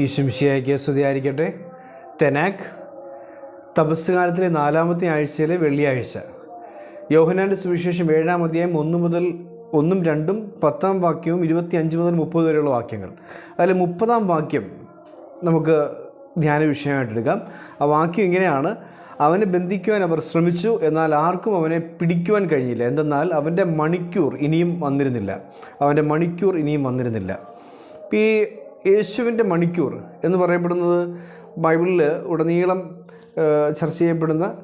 ഈശുംഷിയായിക്ക് സ്തുതിയായിരിക്കട്ടെ. തെനാക്ക് തപസ് കാലത്തിലെ നാലാമത്തെ ആഴ്ചയിലെ വെള്ളിയാഴ്ച. യോഹനാന്റെ സുവിശേഷം ഏഴാം അധ്യായം ഒന്ന് മുതൽ ഒന്നും രണ്ടും പത്താം വാക്യവും ഇരുപത്തി അഞ്ച് മുതൽ മുപ്പത് വരെയുള്ള വാക്യങ്ങൾ. അതിൽ മുപ്പതാം വാക്യം നമുക്ക് ധ്യാന വിഷയമായിട്ട് എടുക്കാം. ആ വാക്യം ഇങ്ങനെയാണ്. അവനെ ബന്ധിക്കുവാൻ അവർ ശ്രമിച്ചു എന്നാൽ ആർക്കും അവനെ പിടിക്കുവാൻ കഴിഞ്ഞില്ല. എന്തെന്നാൽ അവന്റെ മണിക്കൂർ ഇനിയും വന്നിരുന്നില്ല. അവന്റെ മണിക്കൂർ ഇനിയും വന്നിരുന്നില്ല. ഈ യേശുവിന്റെ മണിക്കൂർ എന്ന് പറയപ്പെടുന്നത് ബൈബിളിൽ ഉടനീളം ചർച്ച ചെയ്യപ്പെടുന്ന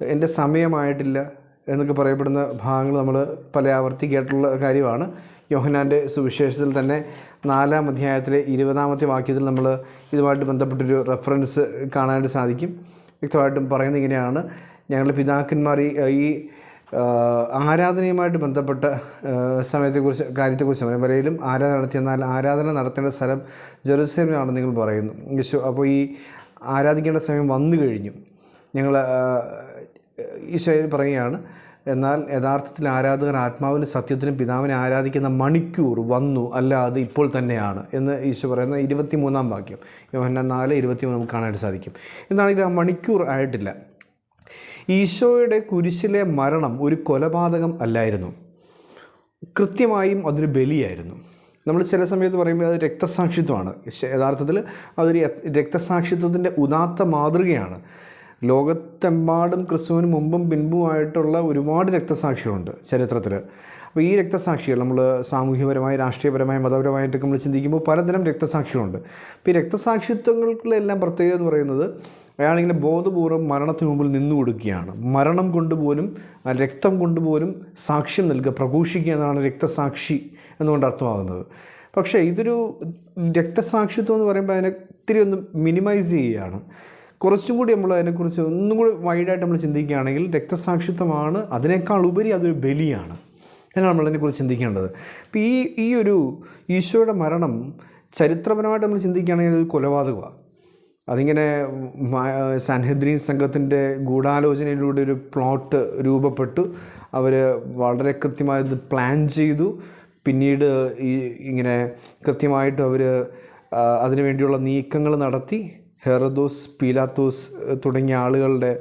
എന്റെ സമയമായിട്ടില്ല എന്നൊക്കെ പറയപ്പെടുന്ന ഭാഗങ്ങൾ നമ്മൾ പല ആവർത്തി കേട്ടുള്ള കാര്യമാണ്. യോഹനാന്റെ സുവിശേഷത്തിൽ തന്നെ നാലാം അധ്യായത്തിലെ ഇരുപതാമത്തെ വാക്യത്തിൽ നമ്മൾ ഇതുമായിട്ട് ബന്ധപ്പെട്ടൊരു റെഫറൻസ് കാണാനായിട്ട് സാധിക്കും. വ്യക്തമായിട്ടും പറയുന്നത് ഇങ്ങനെയാണ്. ഞങ്ങളുടെ പിതാക്കന്മാർ ഈ ആരാധനയുമായിട്ട് ബന്ധപ്പെട്ട സമയത്തെക്കുറിച്ച് കാര്യത്തെക്കുറിച്ച് പരമ്പരയിലും ആരാധന നടത്തി എന്നാൽ ആരാധന നടത്തേണ്ട സ്ഥലം ജെറുസലേമിലാണെന്ന് നിങ്ങൾ പറയുന്നു. യേശു അപ്പോൾ ഈ ആരാധിക്കേണ്ട സമയം വന്നു കഴിഞ്ഞു. ഞങ്ങൾ ഈശോയിൽ പറയുകയാണ് എന്നാൽ യഥാർത്ഥത്തിൽ ആരാധകർ ആത്മാവിനും സത്യത്തിനും പിതാവിനെ ആരാധിക്കുന്ന മണിക്കൂർ വന്നു അല്ലാതെ ഇപ്പോൾ തന്നെയാണ് എന്ന് ഈശോ പറയുന്ന ഇരുപത്തി മൂന്നാം വാക്യം. യോഹന്നാൻ നാല് ഇരുപത്തി മൂന്ന് നമുക്ക് കാണാനായിട്ട് സാധിക്കും. എന്നാണെങ്കിൽ ആ മണിക്കൂർ ആയിട്ടില്ല. ഈശോയുടെ കുരിശിലെ മരണം ഒരു കൊലപാതകം അല്ലായിരുന്നു. കൃത്യമായും അതൊരു ബലിയായിരുന്നു. നമ്മൾ ചില സമയത്ത് പറയുമ്പോൾ അത് രക്തസാക്ഷിത്വമാണ്. യഥാർത്ഥത്തിൽ അതൊരു രക്തസാക്ഷിത്വത്തിന്റെ ഉദാത്ത മാതൃകയാണ്. ലോകത്തെമ്പാടും ക്രിസ്തുവിന് മുമ്പും പിൻപുമായിട്ടുള്ള ഒരുപാട് രക്തസാക്ഷികളുണ്ട് ചരിത്രത്തിൽ. അപ്പോൾ ഈ രക്തസാക്ഷികൾ നമ്മൾ സാമൂഹ്യപരമായി രാഷ്ട്രീയപരമായി മതപരമായിട്ടൊക്കെ നമ്മൾ ചിന്തിക്കുമ്പോൾ പലതരം രക്തസാക്ഷികളുണ്ട്. അപ്പോൾ ഈ രക്തസാക്ഷിത്വങ്ങളിലെല്ലാം പ്രത്യേകത എന്ന് പറയുന്നത് അയാളിങ്ങനെ ബോധപൂർവം മരണത്തിന് മുമ്പിൽ നിന്നു കൊടുക്കുകയാണ്. മരണം കൊണ്ടുപോലും രക്തം കൊണ്ടുപോലും സാക്ഷ്യം നൽകുക പ്രഘോഷിക്കുക എന്നാണ് രക്തസാക്ഷി എന്നുകൊണ്ട് അർത്ഥമാകുന്നത്. പക്ഷേ ഇതൊരു രക്തസാക്ഷിത്വം എന്ന് പറയുമ്പോൾ അതിനെ ഇത്തിരി ഒന്ന് മിനിമൈസ് ചെയ്യുകയാണ്. കുറച്ചും കൂടി നമ്മൾ അതിനെക്കുറിച്ച് ഒന്നും കൂടി വൈഡായിട്ട് നമ്മൾ ചിന്തിക്കുകയാണെങ്കിൽ രക്തസാക്ഷിത്വമാണ് അതിനേക്കാൾ ഉപരി അതൊരു ബലിയാണ്. എന്നാണ് നമ്മൾ അതിനെക്കുറിച്ച് ചിന്തിക്കേണ്ടത്. അപ്പോൾ ഈ ഈ ഒരു ഈശോയുടെ മരണം ചരിത്രപരമായിട്ട് നമ്മൾ ചിന്തിക്കുകയാണെങ്കിൽ ഒരു കൊലപാതകമാണ്. അതിങ്ങനെ സാൻഹദ്രീൻ സംഘത്തിന്റെ ഗൂഢാലോചനയിലൂടെ ഒരു പ്ലോട്ട് രൂപപ്പെട്ടു. അവർ വളരെ കൃത്യമായത് പ്ലാൻ ചെയ്തു. പിന്നീട് ഈ ഇങ്ങനെ കൃത്യമായിട്ട് അവർ അതിനു വേണ്ടിയുള്ള നീക്കങ്ങൾ നടത്തി. ഹെറദോസ് പീലാത്തോസ് തുടങ്ങിയ ആളുകളുടെ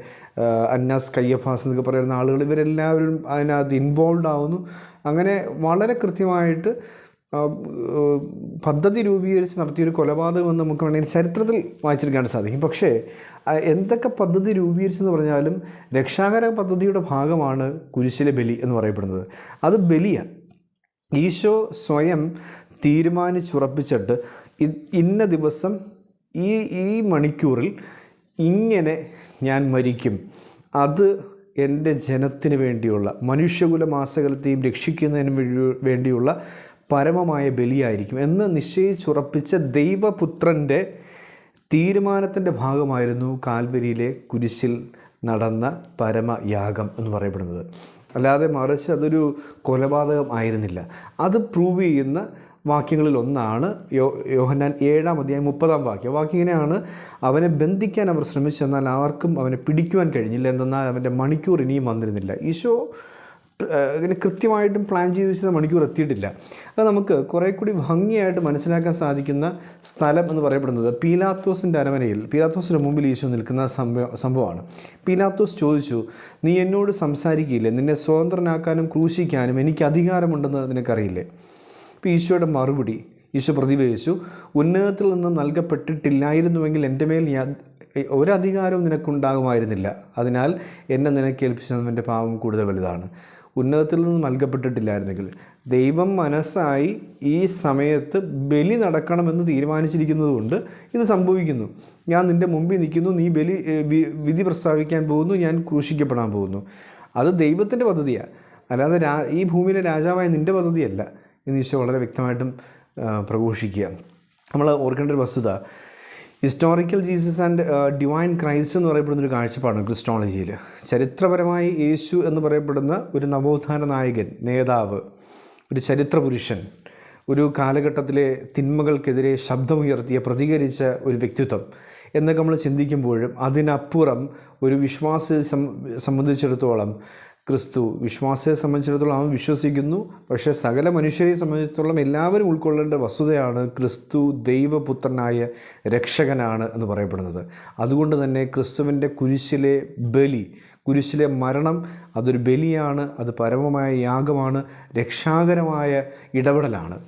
അന്നാസ് കയ്യഫാസ് എന്നൊക്കെ പറയുന്ന ആളുകൾ ഇവരെല്ലാവരും അതിനകത്ത് ഇൻവോൾവ് ആവുന്നു. അങ്ങനെ വളരെ കൃത്യമായിട്ട് പദ്ധതി രൂപീകരിച്ച് നടത്തിയൊരു കൊലപാതകം എന്ന് നമുക്ക് വേണമെങ്കിൽ ചരിത്രത്തിൽ വായിച്ചിരിക്കാൻ സാധിക്കും. പക്ഷേ എന്തൊക്കെ പദ്ധതി രൂപീകരിച്ചെന്ന് പറഞ്ഞാലും രക്ഷാകര പദ്ധതിയുടെ ഭാഗമാണ് കുരിശിലെ ബലി എന്ന് പറയപ്പെടുന്നത്. അത് ബലിയാണ്. ഈശോ സ്വയം തീരുമാനിച്ചുറപ്പിച്ചിട്ട് ഇന്ന ദിവസം ഈ ഈ മണിക്കൂറിൽ ഇങ്ങനെ ഞാൻ മരിക്കും. അത് എന്റെ ജനത്തിന് വേണ്ടിയുള്ള മനുഷ്യകുല മാസകലത്തെയും രക്ഷിക്കുന്നതിന് വേണ്ടിയുള്ള പരമമായ ബലിയായിരിക്കും എന്ന് നിശ്ചയിച്ചുറപ്പിച്ച ദൈവപുത്രന്റെ തീരുമാനത്തിന്റെ ഭാഗമായിരുന്നു കാൽവരിയിലെ കുരിശിൽ നടന്ന പരമയാഗം എന്ന് പറയപ്പെടുന്നത്. അല്ലാതെ മറിച്ച് അതൊരു കൊലപാതകം ആയിരുന്നില്ല. അത് പ്രൂവ് ചെയ്യുന്ന വാക്യങ്ങളിൽ ഒന്നാണ് യോ യോഹന്നാൻ ഏഴാം അധ്യായം മുപ്പതാം വാക്യം. വാക്യം ഇങ്ങനെയാണ്. അവനെ ബന്ധിക്കാൻ അവർ ശ്രമിച്ചു എന്നാൽ ആർക്കും അവനെ പിടിക്കുവാൻ കഴിഞ്ഞില്ല. എന്തെന്നാൽ അവന്റെ മണിക്കൂർ ഇനിയും വന്നിരുന്നില്ല. ഈശോ ഇങ്ങനെ കൃത്യമായിട്ടും പ്ലാൻ ചെയ്ത് വെച്ച മണിക്കൂർ എത്തിയിട്ടില്ല. അത് നമുക്ക് കുറേ കൂടി ഭംഗിയായിട്ട് മനസ്സിലാക്കാൻ സാധിക്കുന്ന സ്ഥലം എന്ന് പറയപ്പെടുന്നത് പീലാത്തോസിന്റെ അരമനയിൽ പീലാത്തോസിന്റെ മുമ്പിൽ ഈശോ നിൽക്കുന്ന സംഭവം സംഭവമാണ്. പീലാത്തോസ് ചോദിച്ചു നീ എന്നോട് സംസാരിക്കില്ലേ നിന്നെ സ്വതന്ത്രനാക്കാനും ക്രൂശിക്കാനും എനിക്ക് അധികാരമുണ്ടെന്ന് നിനക്കറിയില്ലേ? ഇപ്പോൾ ഈശോയുടെ മറുപടി ഈശോ പ്രതിവേദിച്ചു ഉന്നതത്തിൽ നിന്ന് നൽകപ്പെട്ടിട്ടില്ലായിരുന്നുവെങ്കിൽ എന്റെ മേൽ ഒരധികാരവും നിനക്കുണ്ടാകുമായിരുന്നില്ല. അതിനാൽ എന്നെ നിനക്ക് എന്റെ പാവം കൂടുതൽ വലുതാണ്. ഉന്നതത്തിൽ നിന്ന് നൽകപ്പെട്ടിട്ടില്ലായിരുന്നെങ്കിൽ ദൈവം മനസ്സായി ഈ സമയത്ത് ബലി നടക്കണമെന്ന് തീരുമാനിച്ചിരിക്കുന്നതുകൊണ്ട് ഇത് സംഭവിക്കുന്നു. ഞാൻ നിന്റെ മുമ്പിൽ നിൽക്കുന്നു നീ ബലി വിധി പ്രസ്താവിക്കാൻ പോകുന്നു ഞാൻ ക്രൂശിക്കപ്പെടാൻ പോകുന്നു. അത് ദൈവത്തിന്റെ പദ്ധതിയാണ് അല്ലാതെ രാ ഈ ഭൂമിയിലെ രാജാവായ നിന്റെ പദ്ധതിയല്ല. എന്ന് ഈശോ വളരെ വ്യക്തമായിട്ടും പ്രഘോഷിക്കുക. നമ്മൾ ഓർക്കേണ്ട ഒരു വസ്തുത historical Jesus and divine Christ എന്ന് പറയപ്പെടുന്ന ഒരു കാഴ്ചപ്പാടാണ് ക്രിസ്റ്റോളജിയിൽ ചരിത്രപരമായി യേശു എന്ന് പറയപ്പെടുന്ന ഒരു നവോത്ഥാന നായകൻ നേതാവ് ഒരു ചരിത്ര പുരുഷൻ ഒരു കാലഘട്ടത്തിലെ തിന്മകൾക്കെതിരെ ശബ്ദമുയർത്തിയ പ്രതികരിച്ച ഒരു വ്യക്തിത്വം എന്നൊക്കെ നമ്മൾ ചിന്തിക്കുമ്പോഴും അതിനപ്പുറം ഒരു വിശ്വാസ സം സംബന്ധിച്ചിടത്തോളം ക്രിസ്തു വിശ്വാസത്തെ സംബന്ധിച്ചിടത്തോളം അവൻ വിശ്വസിക്കുന്നു. പക്ഷേ സകല മനുഷ്യരെ സംബന്ധിച്ചിടത്തോളം എല്ലാവരും ഉൾക്കൊള്ളേണ്ട വസ്തുതയാണ് ക്രിസ്തു ദൈവപുത്രനായ രക്ഷകനാണ് എന്ന് പറയപ്പെടുന്നത്. അതുകൊണ്ട് തന്നെ ക്രിസ്തുവിന്റെ കുരിശിലെ ബലി കുരിശിലെ മരണം അതൊരു ബലിയാണ് അത് പരമമായ യാഗമാണ് രക്ഷാകരമായ ഇടപെടലാണ്.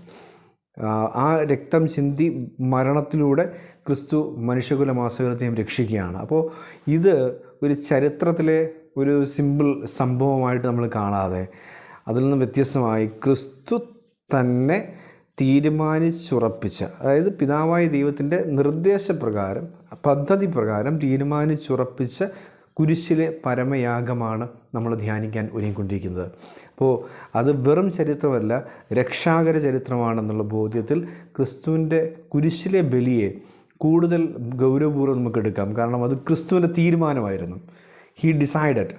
ആ, രക്തം ചിന്തി മരണത്തിലൂടെ ക്രിസ്തു മനുഷ്യകുലമാസകൃത്യം രക്ഷിക്കുകയാണ്. അപ്പോൾ ഇത് ഒരു ചരിത്രത്തിലെ ഒരു സിമ്പിൾ സംഭവമായിട്ട് നമ്മൾ കാണാതെ അതിൽ നിന്ന് വ്യത്യസ്തമായി ക്രിസ്തു തന്നെ തീരുമാനിച്ചുറപ്പിച്ച അതായത് പിതാവായ ദൈവത്തിന്റെ നിർദ്ദേശപ്രകാരം പദ്ധതി പ്രകാരം തീരുമാനിച്ചുറപ്പിച്ച കുരിശിലെ പരമയാഗമാണ് നമ്മൾ ധ്യാനിക്കാൻ ഒരുങ്ങിക്കൊണ്ടിരിക്കുന്നത്. അപ്പോൾ അത് വെറും ചരിത്രമല്ല രക്ഷാകര ചരിത്രമാണെന്നുള്ള ബോധ്യത്തിൽ ക്രിസ്തുവിന്റെ കുരിശിലെ ബലിയെ കൂടുതൽ ഗൗരവപൂർവം നമുക്ക് എടുക്കാം. കാരണം അത് ക്രിസ്തുവിന്റെ തീരുമാനമായിരുന്നു. ഹീ ഡിസൈഡഡ്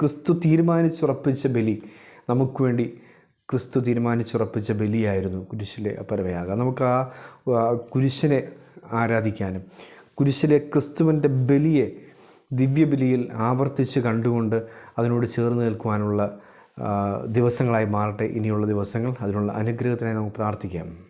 ക്രിസ്തു തീരുമാനിച്ചുറപ്പിച്ച ബലി നമുക്ക് വേണ്ടി ക്രിസ്തു തീരുമാനിച്ചുറപ്പിച്ച ബലിയായിരുന്നു കുരിശിലെ പരമയാഗം നമുക്ക് ആ കുരിശിനെ ആരാധിക്കാനും കുരിശിലെ ക്രിസ്തുവിന്റെ ബലിയെ ദിവ്യബലിയിൽ ആവർത്തിച്ച് കണ്ടുകൊണ്ട് അതിനോട് ചേർന്ന് നിൽക്കുവാനുള്ള ദിവസങ്ങളായി മാറട്ടെ. ഇനിയുള്ള ദിവസങ്ങൾ അതിനുള്ള അനുഗ്രഹത്തിനായി നമുക്ക് പ്രാർത്ഥിക്കാം.